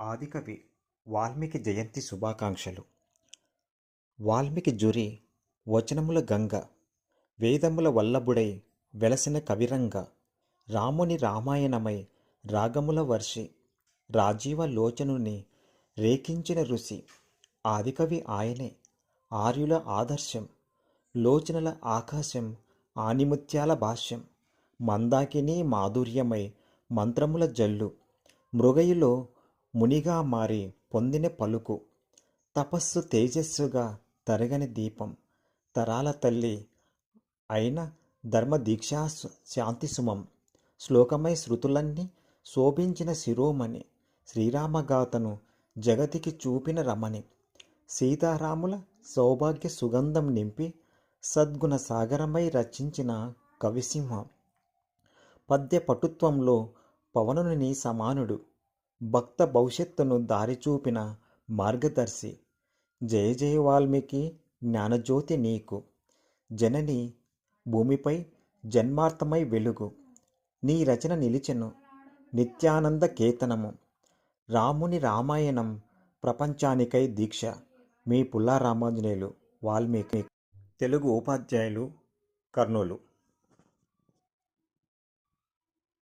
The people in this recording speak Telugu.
ఆదికవి వాల్మీకి జయంతి శుభాకాంక్షలు. వాల్మీకి జురి వచనముల గంగ వేదముల వల్లభుడై వెలసిన కవిరంగ రాముని రామాయణమై రాగముల వర్షి రాజీవ లోచనుని రేకించిన ఋషి ఆదికవి ఆయనే ఆర్యుల ఆదర్శం లోచనల ఆకాశం ఆనిముత్యాల భాష్యం మందాకిని మాధుర్యమై మంత్రముల జల్లు మృగయులో మునిగా మారి పొందిన పలుకు. తపస్సు తేజస్సుగా తరగని దీపం. తరాల తల్లి అయిన ధర్మదీక్షా శాంతిసుమం శాంతి సుమం. శ్లోకమై శృతులన్నీ శోభించిన శిరోమణి. శ్రీరామగాథను జగతికి చూపిన రమణి. సీతారాముల సౌభాగ్య సుగంధం నింపి సద్గుణ సాగరమై రచించిన కవిసింహ. పద్య పటుత్వంలో పవనుని సమానుడు. భక్త భవిష్యత్తును దారి చూపిన మార్గదర్శి. జయ జయ వాల్మీకి జ్ఞానజ్యోతి నీకు. జనని భూమిపై జన్మార్థమై వెలుగు. నీ రచన నిలిచెను. నిత్యానంద కేతనము. రాముని రామాయణం ప్రపంచానికై దీక్ష. మీ పుల్లారామాంజనేయులు వాల్మీకి. తెలుగు ఉపాధ్యాయులు కర్నూలు.